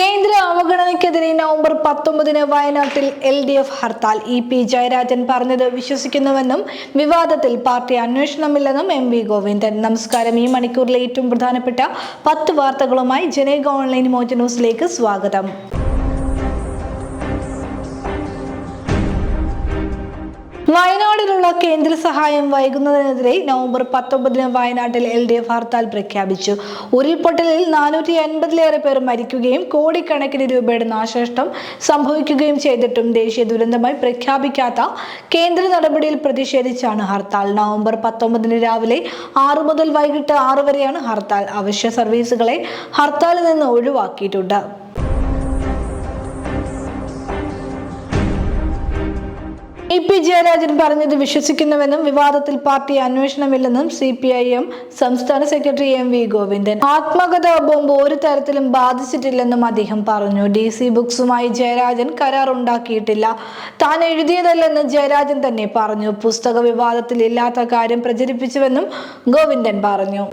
കേന്ദ്ര അവഗണനയ്ക്കെതിരെ നവംബർ പത്തൊമ്പതിന് വയനാട്ടിൽ L D F hartal. E P Jayarajan പറഞ്ഞത് വിശ്വസിക്കുന്നുവെന്നും വിവാദത്തിൽ പാർട്ടി അന്വേഷണമില്ലെന്നും എം വി ഗോവിന്ദൻ. നമസ്കാരം. ഈ മണിക്കൂറിലെ ഏറ്റവും പ്രധാനപ്പെട്ട പത്ത് വാർത്തകളുമായി ജനേക ഓൺലൈൻ മോജ ന്യൂസിലേക്ക് സ്വാഗതം. വയനാടിലുള്ള കേന്ദ്ര സഹായം വൈകുന്നതിനെതിരെ നവംബർ പത്തൊമ്പതിന് വയനാട്ടിൽ എൽ ഡി എഫ് ഹർത്താൽ പ്രഖ്യാപിച്ചു. ഉരുൾപൊട്ടലിൽ നാനൂറ്റി എൺപതിലേറെ പേർ മരിക്കുകയും കോടിക്കണക്കിന് രൂപയുടെ നാശനഷ്ടം സംഭവിക്കുകയും ചെയ്തിട്ടും ദേശീയ ദുരന്തമായി പ്രഖ്യാപിക്കാത്ത കേന്ദ്ര നടപടിയിൽ പ്രതിഷേധിച്ചാണ് ഹർത്താൽ. നവംബർ പത്തൊമ്പതിന് രാവിലെ ആറു മുതൽ വൈകിട്ട് ആറ് വരെയാണ് ഹർത്താൽ. അവശ്യ സർവീസുകളെ ഹർത്താലിൽ നിന്ന് ഒഴിവാക്കിയിട്ടുണ്ട്. ഇ പി ജയരാജൻ പറഞ്ഞത് വിശ്വസിക്കുന്നുവെന്നും വിവാദത്തിൽ പാർട്ടി അന്വേഷണമില്ലെന്നും സി പി ഐ എം സംസ്ഥാന സെക്രട്ടറി എം വി ഗോവിന്ദൻ. ആത്മകഥ ബോംബ് ഒരു തരത്തിലും ബാധിച്ചിട്ടില്ലെന്നും അദ്ദേഹം പറഞ്ഞു. ഡി സി ബുക്സുമായി ജയരാജൻ കരാർ ഉണ്ടാക്കിയിട്ടില്ല താൻ എഴുതിയതല്ലെന്ന് ജയരാജൻ തന്നെ പറഞ്ഞു. പുസ്തക വിവാദത്തിൽ ഇല്ലാത്ത കാര്യം പ്രചരിപ്പിച്ചുവെന്നും ഗോവിന്ദൻ പറഞ്ഞു.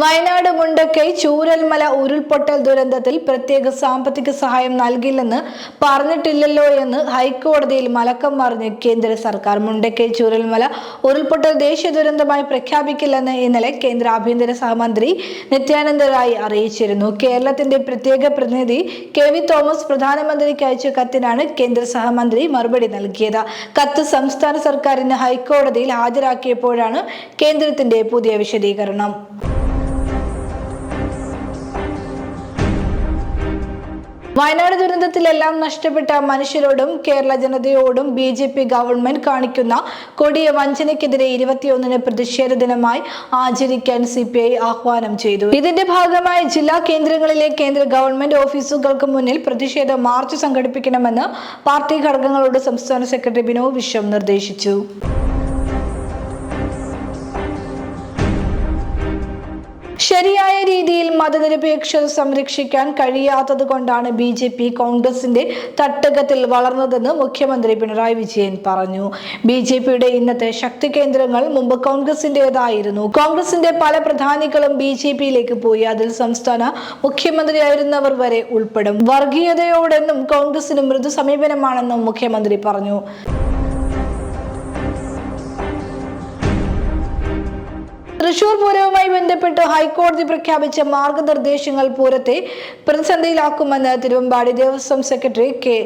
വയനാട് മുണ്ടക്കൈ ചൂരൽമല ഉരുൾപൊട്ടൽ ദുരന്തത്തിൽ പ്രത്യേക സാമ്പത്തിക സഹായം നൽകില്ലെന്ന് പറഞ്ഞിട്ടില്ലല്ലോ എന്ന് ഹൈക്കോടതിയിൽ മലക്കം മറിഞ്ഞ് കേന്ദ്ര സർക്കാർ. മുണ്ടക്കൈ ചൂരൽമല ഉരുൾപൊട്ടൽ ദേശീയ ദുരന്തമായി പ്രഖ്യാപിക്കില്ലെന്ന് ഇന്നലെ കേന്ദ്ര ആഭ്യന്തര സഹമന്ത്രി നിത്യാനന്ദ റായ് അറിയിച്ചിരുന്നു. കേരളത്തിന്റെ പ്രത്യേക പ്രതിനിധി കെ വി തോമസ് പ്രധാനമന്ത്രിക്ക് അയച്ച കത്തിനാണ് കേന്ദ്ര സഹമന്ത്രി മറുപടി നൽകിയത്. കത്ത് സംസ്ഥാന സർക്കാരിന് ഹൈക്കോടതിയിൽ ഹാജരാക്കിയപ്പോഴാണ് കേന്ദ്രത്തിന്റെ പുതിയ വിശദീകരണം. വയനാട് ദുരന്തത്തിലെല്ലാം നഷ്ടപ്പെട്ട മനുഷ്യരോടും കേരള ജനതയോടും ബി ജെ പി ഗവൺമെന്റ് കാണിക്കുന്ന കൊടിയ വഞ്ചനയ്ക്കെതിരെ ഇരുപത്തിയൊന്നിന് പ്രതിഷേധ ദിനമായി ആചരിക്കാൻ സി പി ഐ ആഹ്വാനം ചെയ്തു. ഇതിന്റെ ഭാഗമായി ജില്ലാ കേന്ദ്രങ്ങളിലെ കേന്ദ്ര ഗവൺമെന്റ് ഓഫീസുകൾക്ക് മുന്നിൽ പ്രതിഷേധ മാർച്ച് സംഘടിപ്പിക്കണമെന്ന് പാർട്ടി ഘടകങ്ങളോട് സംസ്ഥാന സെക്രട്ടറി ബിനോ വിശ്വം നിർദ്ദേശിച്ചു. ശരിയായ രീതിയിൽ മതനിരപേക്ഷത സംരക്ഷിക്കാൻ കഴിയാത്തത് കൊണ്ടാണ് ബി ജെ പി കോൺഗ്രസിന്റെ തട്ടകത്തിൽ വളർന്നതെന്ന് മുഖ്യമന്ത്രി പിണറായി വിജയൻ പറഞ്ഞു. ബി ജെ പിയുടെ ഇന്നത്തെ ശക്തി കേന്ദ്രങ്ങൾ മുമ്പ് കോൺഗ്രസിന്റേതായിരുന്നു. കോൺഗ്രസിന്റെ പല പ്രധാനികളും ബി ജെ പിയിലേക്ക് പോയി. അതിൽ സംസ്ഥാന മുഖ്യമന്ത്രിയായിരുന്നവർ വരെ ഉൾപ്പെടും. വർഗീയതയോടെന്നും കോൺഗ്രസിന് മൃദു സമീപനമാണെന്നും മുഖ്യമന്ത്രി പറഞ്ഞു. തൃശൂർ പൂരവുമായി ബന്ധപ്പെട്ട് ഹൈക്കോടതി പ്രഖ്യാപിച്ച മാർഗനിർദ്ദേശങ്ങൾ പൂരത്തെ പ്രതിസന്ധിയിലാക്കുമെന്ന് തിരുവമ്പാടി ദേവസ്വം സെക്രട്ടറി കെ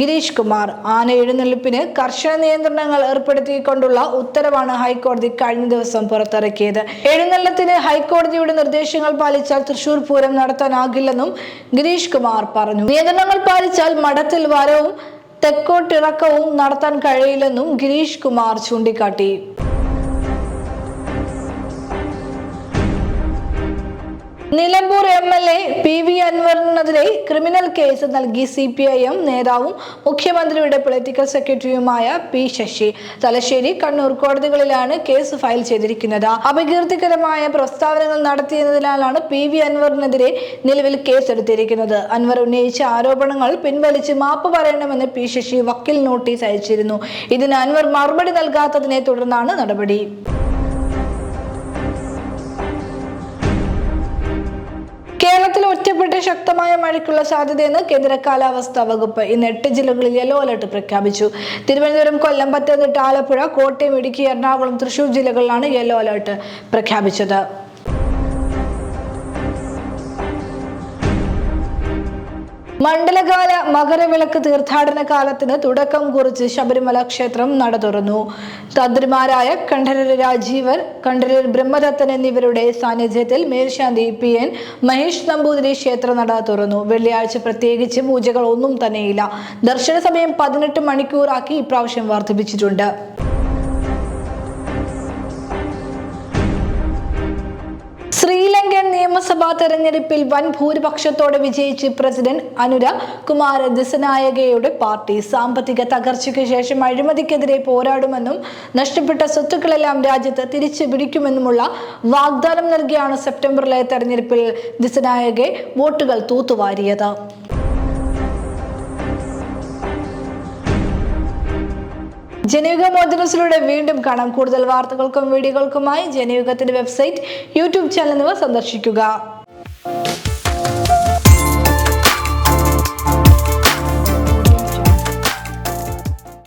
ഗിരീഷ് കുമാർ. ആന എഴുന്നള്ളിപ്പിന് കർശന നിയന്ത്രണങ്ങൾ ഏർപ്പെടുത്തിക്കൊണ്ടുള്ള ഉത്തരവാണ് ഹൈക്കോടതി കഴിഞ്ഞ ദിവസം പുറത്തിറക്കിയത്. എഴുന്നള്ളത്തിന് ഹൈക്കോടതിയുടെ നിർദ്ദേശങ്ങൾ പാലിച്ചാൽ തൃശൂർ പൂരം നടത്താനാകില്ലെന്നും ഗിരീഷ് കുമാർ പറഞ്ഞു. നിയന്ത്രണങ്ങൾ പാലിച്ചാൽ മഠത്തിൽ വരവും തെക്കോട്ടിറക്കവും നടത്താൻ കഴിയില്ലെന്നും ഗിരീഷ് കുമാർ ചൂണ്ടിക്കാട്ടി. Nilambur M L A P V അൻവറിനെതിരെ criminal case നൽകി സി പി ഐ എം നേതാവും മുഖ്യമന്ത്രിയുടെ പൊളിറ്റിക്കൽ സെക്രട്ടറിയുമായ പി ശശി. തലശ്ശേരി കണ്ണൂർ കോടതികളിലാണ് കേസ് ഫയൽ ചെയ്തിരിക്കുന്നത്. അപകീർത്തികരമായ പ്രസ്താവനകൾ നടത്തിയതിനാലാണ് പി വി അൻവറിനെതിരെ നിലവിൽ കേസെടുത്തിരിക്കുന്നത്. അൻവർ ഉന്നയിച്ച ആരോപണങ്ങൾ പിൻവലിച്ച് മാപ്പ് പറയണമെന്ന് പി ശശി വക്കീൽ നോട്ടീസ് അയച്ചിരുന്നു. ഇതിന് അൻവർ മറുപടി നൽകാത്തതിനെ തുടർന്നാണ് നടപടി. ഒറ്റപ്പെട്ട ശക്തമായ മഴയ്ക്കുള്ള സാധ്യതയെന്ന് കേന്ദ്ര കാലാവസ്ഥാ വകുപ്പ് ഇന്ന് എട്ട് ജില്ലകളിൽ യെല്ലോ അലർട്ട് പ്രഖ്യാപിച്ചു. തിരുവനന്തപുരം കൊല്ലം പത്തനംതിട്ട ആലപ്പുഴ കോട്ടയം ഇടുക്കി എറണാകുളം തൃശൂർ ജില്ലകളിലാണ് യെല്ലോ അലർട്ട് പ്രഖ്യാപിച്ചത്. മണ്ഡലകാല മകരവിളക്ക് തീർത്ഥാടന കാലത്തിന് തുടക്കം കുറിച്ച് ശബരിമല ക്ഷേത്രം നട തുറന്നു. തന്ത്രിമാരായ കണ്ഠരര് രാജീവർ കണ്ഠരർ ബ്രഹ്മദത്തൻ എന്നിവരുടെ സാന്നിധ്യത്തിൽ മേൽശാന്തി പി എൻ മഹേഷ് നമ്പൂതിരി ക്ഷേത്ര നട തുറന്നു. വെള്ളിയാഴ്ച പ്രത്യേകിച്ച് പൂജകൾ ഒന്നും തന്നെയില്ല. ദർശന സമയം പതിനെട്ട് മണിക്കൂറാക്കി ഇപ്രാവശ്യം വർദ്ധിപ്പിച്ചിട്ടുണ്ട്. ശ്രീലങ്കൻ നിയമസഭാ തെരഞ്ഞെടുപ്പിൽ വൻ ഭൂരിപക്ഷത്തോടെ വിജയിച്ച് പ്രസിഡന്റ് അനുര കുമാര ദിസനായകയുടെ പാർട്ടി സാമ്പത്തിക തകർച്ചയ്ക്ക് ശേഷം അഴിമതിക്കെതിരെ പോരാടുമെന്നും നഷ്ടപ്പെട്ട സ്വത്തുക്കളെല്ലാം രാജ്യത്ത് തിരിച്ചു പിടിക്കുമെന്നുമുള്ള വാഗ്ദാനം നൽകിയാണ് സെപ്റ്റംബറിലെ തെരഞ്ഞെടുപ്പിൽ ദിസനായകെ വോട്ടുകൾ തൂത്തുവാരിയത്. ജനയുഗ മോദിനസിലൂടെ വീണ്ടും കാണാം. കൂടുതൽ വാർത്തകൾക്കും വീഡിയോകൾക്കുമായി ജനയുഗത്തിന്റെ വെബ്സൈറ്റ് യൂട്യൂബ് ചാനൽ എന്നിവ സന്ദർശിക്കുക.